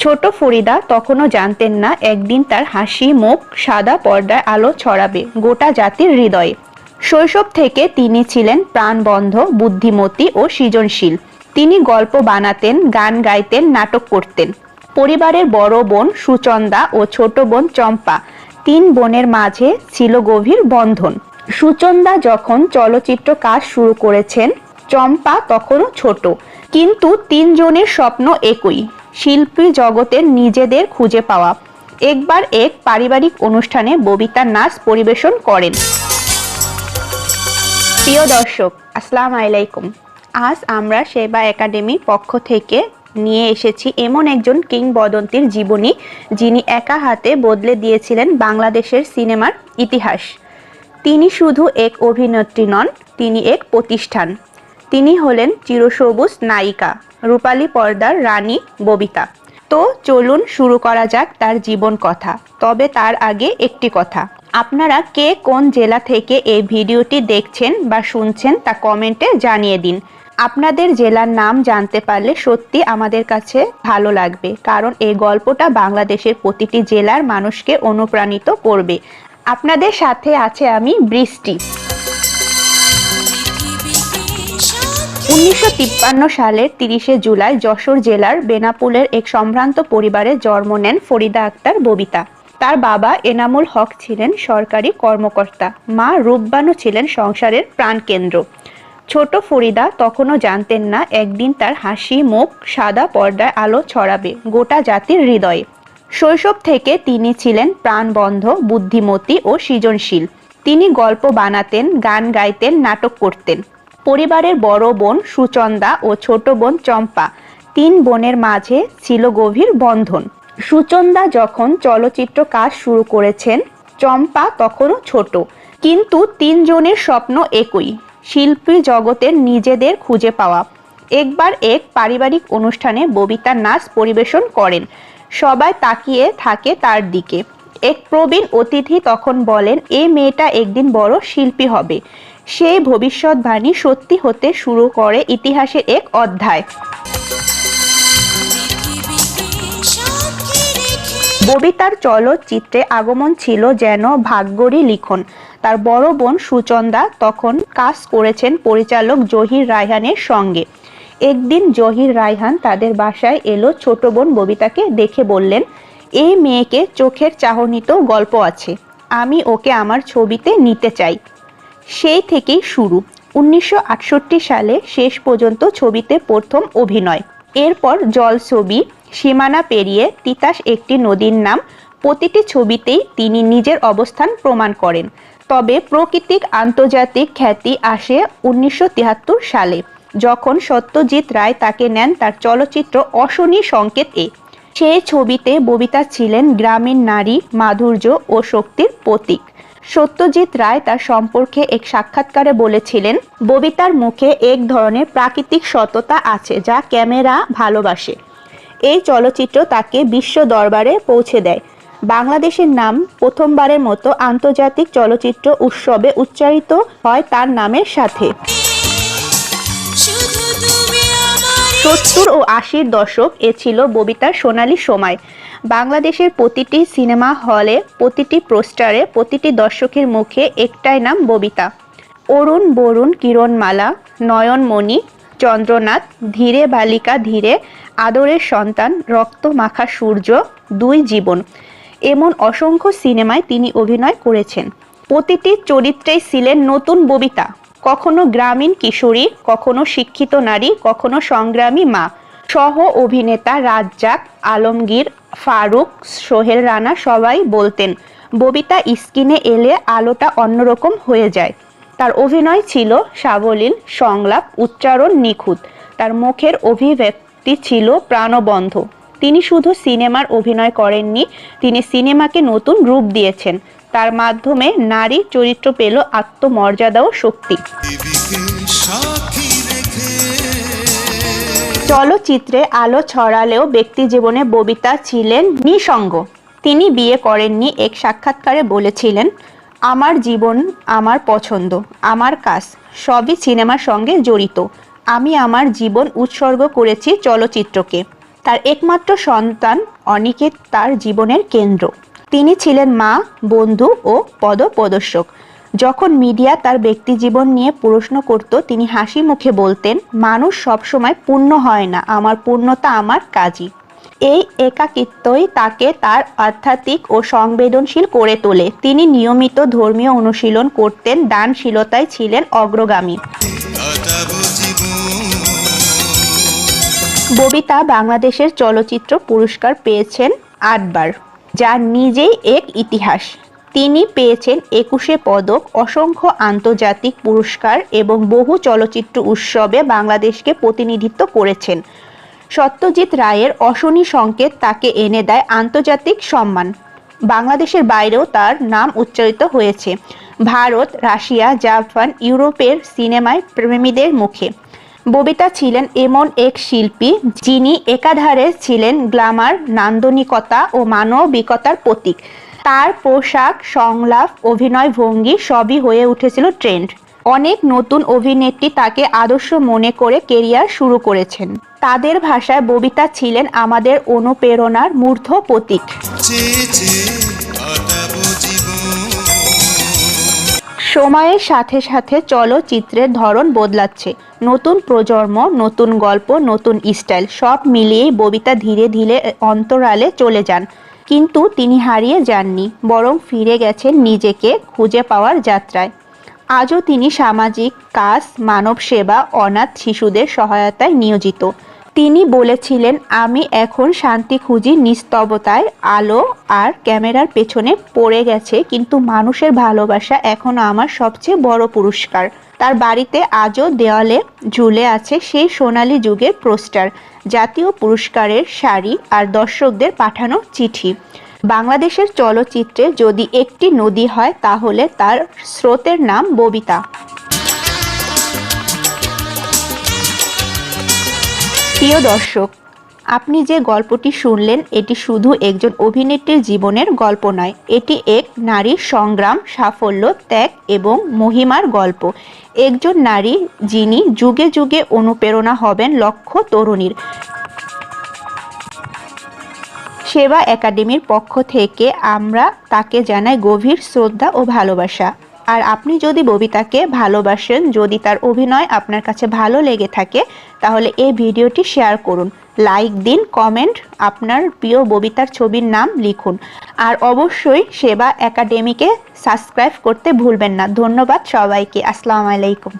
ছোট ফরিদা তখনও জানতেন না একদিন তার হাসি, মুখ সাদা পর্দায় আলো ছড়াবে গোটা জাতির হৃদয়ে। শৈশব থেকে তিনি ছিলেন প্রাণবন্ধ, বুদ্ধিমতী ও সৃজনশীল। তিনি গল্প বানাতেন, গান গাইতেন, নাটক করতেন। পরিবারের বড় বোন সুচন্দা ও ছোট বোন চম্পা তিন বোনের মাঝে ছিল গভীর বন্ধন। সুচন্দা যখন চলচ্চিত্র কাজ শুরু করেছেন, চম্পা তখনও ছোট। কিন্তু তিনজনের স্বপ্ন একই। শিল্পী জগতের নিজেদের খুঁজে পাওয়া। একবার এক পারিবারিক অনুষ্ঠানে ববিতা নাচ পরিবেশন করেন। প্রিয় দর্শক, আসসালাম আলাইকুম। আজ আমরা সেবা একাডেমির পক্ষ থেকে নিয়ে এসেছি এমন একজন কিংবদন্তির জীবনী, যিনি একা হাতে বদলে দিয়েছিলেন বাংলাদেশের সিনেমার ইতিহাস। তিনি শুধু এক অভিনেত্রী নন, তিনি এক প্রতিষ্ঠান। তিনি হলেন চিরসবুজ নায়িকা, রূপালী পর্দার রানী ববিতা। তো চলুন শুরু করা যাক তার জীবন কথা, তবে তার আগে একটি কথা। আপনারা কে কোন জেলা থেকে এই ভিডিওটি দেখছেন বা শুনছেন তা কমেন্টে জানিয়ে দিন। আপনাদের জেলার নাম জানতে পারলে সত্যি আমাদের কাছে ভালো লাগবে, কারণ এই গল্পটা বাংলাদেশের প্রতিটি জেলার মানুষকে অনুপ্রাণিত করবে। আপনাদের সাথে আছে আমি বৃষ্টি। উনিশশো তিপ্পান্ন সালের তিরিশে জুলাই যশোর জেলার বেনাপুলের এক সম্ভ্রান্ত পরিবারে জন্ম নেন ফরিদা আক্তার ববিতা। তার বাবা এনামুল হক ছিলেন সরকারি কর্মকর্তা। মা রূপবানু ছিলেন সংসারের প্রাণকেন্দ্র। ছোট ফরিদা তখনও জানতেন না একদিন তার হাসি, মুখ সাদা পর্দায় আলো ছড়াবে গোটা জাতির হৃদয়ে। শৈশব থেকে তিনি ছিলেন প্রাণবন্ধ, বুদ্ধিমতী ও সৃজনশীল। তিনি গল্প বানাতেন, গান গাইতেন, নাটক করতেন। পরিবারের বড় বোন সুচন্দা ও ছোট বোন চম্পা তিন বোনের মাঝে ছিল গভীর বন্ধন। সুচন্দা যখন চলচ্চিত্র কাজ শুরু করেছেন, চম্পা তখনও ছোট। কিন্তু তিনজনের স্বপ্ন একই, শিল্পী জগতের নিজেদের খুঁজে পাওয়া। একবার এক পারিবারিক অনুষ্ঠানে ববিতা নাচ পরিবেশন করেন। সবাই তাকিয়ে থাকে তার দিকে। এক প্রবীণ অতিথি তখন বলেন এই মেয়েটা একদিন বড় শিল্পী হবে। সেই ভবিষ্যৎবাণী সত্যি হতে শুরু করে ইতিহাসের এক অধ্যায়। ববিতার চলচ্চিত্রে আগমন ছিল যেন ভাগ্যরই লিখন। তার বড় বোন সুচন্দা তখন কাজ করেছেন পরিচালক জহির রায়হানের সঙ্গে। একদিন জহির রায়হান তাদের বাসায় এলো, ছোট বোন ববিতাকে দেখে বললেন, এই মেয়েকে চোখের চাহনিতেও গল্প আছে। আমি ওকে আমার ছবিতে নিতে চাই। সেই থেকেই শুরু। উনিশশো আটষট্টি সালে শেষ পর্যন্ত ছবিতে প্রথম অভিনয়। এরপর জল ছবি, সীমানা পেরিয়ে তিতাস একটি নদীর নাম, প্রতিটি ছবিতেই তিনি নিজের অবস্থান প্রমাণ করেন। তবে প্রকৃতিক আন্তর্জাতিক খ্যাতি আসে উনিশশো সালে, যখন সত্যজিৎ রায় তাকে নেন তার চলচ্চিত্র অশনি সংকেত এ। সেই ছবিতে ববিতা ছিলেন গ্রামীণ নারী, মাধুর্য ও শক্তির প্রতীক। সত্যজিৎ রায় তার সম্পর্কে এক সাক্ষাৎকারে বলেছিলেন, ববিতার মুখে এক ধরনের প্রাকৃতিক সততা আছে যা ক্যামেরা ভালোবাসে। এই চলচ্চিত্র তাকে বিশ্ব দরবারে পৌঁছে দেয়। বাংলাদেশের নাম প্রথমবারের মতো আন্তর্জাতিক চলচ্চিত্র উৎসবে উচ্চারিত হয় তার নামের সাথে। সত্তর ও আশির দশক এ ছিল ববিতার সোনালী সময়। বাংলাদেশের প্রতিটি সিনেমা হলে, প্রতিটি পোস্টারে, প্রতিটি দর্শকের মুখে একটাই নাম ববিতা। অরুণ বরুণ কিরণমালা, নয়নমণি, চন্দ্রনাথ, ধীরে বালিকা ধীরে, আদরের সন্তান, রক্ত মাখা সূর্য, দুই জীবন। এমন অসংখ্য সিনেমায় তিনি অভিনয় করেছেন। প্রতিটি চরিত্রেই ছিলেন নতুন ববিতা। কখনো গ্রামীণ কিশোরী, কখনো শিক্ষিত নারী, কখনো সংগ্রামী মা। সহ অভিনেতা রাজ্জাক, আলমগীর, ফারুক, সোহেল রানা সবাই বলতেন, ববিতা স্কিনে এলে আলোটা অন্যরকম হয়ে যায়। তার অভিনয় ছিল সাবলীল, সংলাপ, উচ্চারণ নিখুঁত। তার মুখের অভিব্যক্তি ছিল প্রাণবন্ধ। তিনি শুধু সিনেমার অভিনয় করেননি, তিনি সিনেমাকে নতুন রূপ দিয়েছেন। তার মাধ্যমে নারী চরিত্র পেল আত্মমর্যাদা ও শক্তি। চলচ্চিত্রে আলো ছড়ালেও ব্যক্তি জীবনে ববিতা ছিলেন নিঃসঙ্গ। তিনি বিয়ে করেননি এক সাক্ষাৎকারে বলেছিলেন, আমার জীবন, আমার পছন্দ, আমার কাজ, সবই সিনেমার সঙ্গে জড়িত। আমি আমার জীবন উৎসর্গ করেছি চলচ্চিত্রকে। তার একমাত্র সন্তান অনিকেত, তার জীবনের কেন্দ্র। তিনি ছিলেন মা, বন্ধু ও পদপ্রদর্শক। যখন মিডিয়া তার ব্যক্তিজীবন নিয়ে প্রশ্ন করত, তিনি হাসি মুখে বলতেন, মানুষ সবসময় পূর্ণ হয় না, আমার পূর্ণতা আমার কাজই। এই একাকিত্বই তাকে তার আধ্যাত্মিক ও সংবেদনশীল করে তোলে। তিনি নিয়মিত ধর্মীয় অনুশীলন করতেন, দানশীলতায় ছিলেন অগ্রগামী। ববিতা বাংলাদেশের চলচ্চিত্র পুরস্কার পেয়েছেন আটবার। যা নিজেই এক ইতিহাস। তিনি পেয়েছেন একুশে পদক, অসংখ্য আন্তর্জাতিক পুরস্কার এবং বহু চলচ্চিত্র উৎসবে বাংলাদেশকে প্রতিনিধিত্ব করেছেন। সত্যজিৎ রায়ের অশনি সংকেত তাকে এনে দেয় আন্তর্জাতিক সম্মান। বাংলাদেশের বাইরেও তার নাম উচ্চারিত হয়েছে। ভারত, রাশিয়া, জাপান, ইউরোপের সিনেমায় প্রেমীদের মুখে। ববিতা ছিলেন এমন এক শিল্পী যিনি একাধারে ছিলেন গ্লামার, নান্দনিকতা ও মানবিকতার প্রতীক। তার পোশাক, সংলাপ, অভিনয় ভঙ্গি সবই হয়ে উঠেছিল ট্রেন্ড। অনেক নতুন অভিনেত্রী তাকে আদর্শ মনে করে কেরিয়ার শুরু করেছেন। তাদের ভাষায় ববিতা ছিলেন আমাদের অনুপ্রেরণার মূর্ধ প্রতীক। সময়ের সাথে সাথে চলচ্চিত্রের ধরন বদলাচ্ছে। নতুন প্রজন্ম, নতুন গল্প, নতুন স্টাইল সব মিলিয়েই ববিতা ধীরে ধীরে অন্তরালে চলে যান। কিন্তু তিনি হারিয়ে যাননি, বরং ফিরে গেছেন নিজেকে খুঁজে পাওয়ার যাত্রায়। আজও তিনি সামাজিক কাজ মানব সেবা অনাথ শিশুদের সহায়তায় নিয়োজিত। তিনি বলেছিলেন, আমি এখন শান্তি খুঁজি নিস্তবতায় আলো আর ক্যামেরার পেছনে পড়ে গেছে, কিন্তু মানুষের ভালোবাসা এখনও আমার সবচেয়ে বড় পুরস্কার। তার বাড়িতে আজও দেওয়ালে ঝুলে আছে সেই সোনালি যুগের পোস্টার, জাতীয় পুরস্কারের শাড়ি আর দর্শকদের পাঠানো চিঠি। বাংলাদেশের চলচ্চিত্রে যদি একটি নদী হয়, তাহলে তার স্রোতের নাম ববিতা। প্রিয় দর্শক, আপনি যে গল্পটি শুনলেন, এটি শুধু একজন অভিনেত্রীর জীবনের গল্প নয়, এটি এক নারীর সংগ্রাম, সাফল্য, ত্যাগ এবং মহিমার গল্প। একজন নারী যিনি যুগে যুগে অনুপ্রেরণা হবেন লক্ষ তরুণীর। সেবা একাডেমির পক্ষ থেকে আমরা তাকে জানাই গভীর শ্রদ্ধা ও ভালোবাসা। আর আপনি যদি ববিতাকে ভালোবাসেন, যদি তার অভিনয় আপনার কাছে ভালো লেগে থাকে, তাহলে এই ভিডিওটি শেয়ার করুন। লাইক দিন, কমেন্ট, আপনার প্রিয় ববিতার ছবির নাম লিখুন। আর অবশ্যই সেবা একাডেমিকে সাবস্ক্রাইব করতে ভুলবেন না। ধন্যবাদ সবাইকে। আসসালামু আলাইকুম।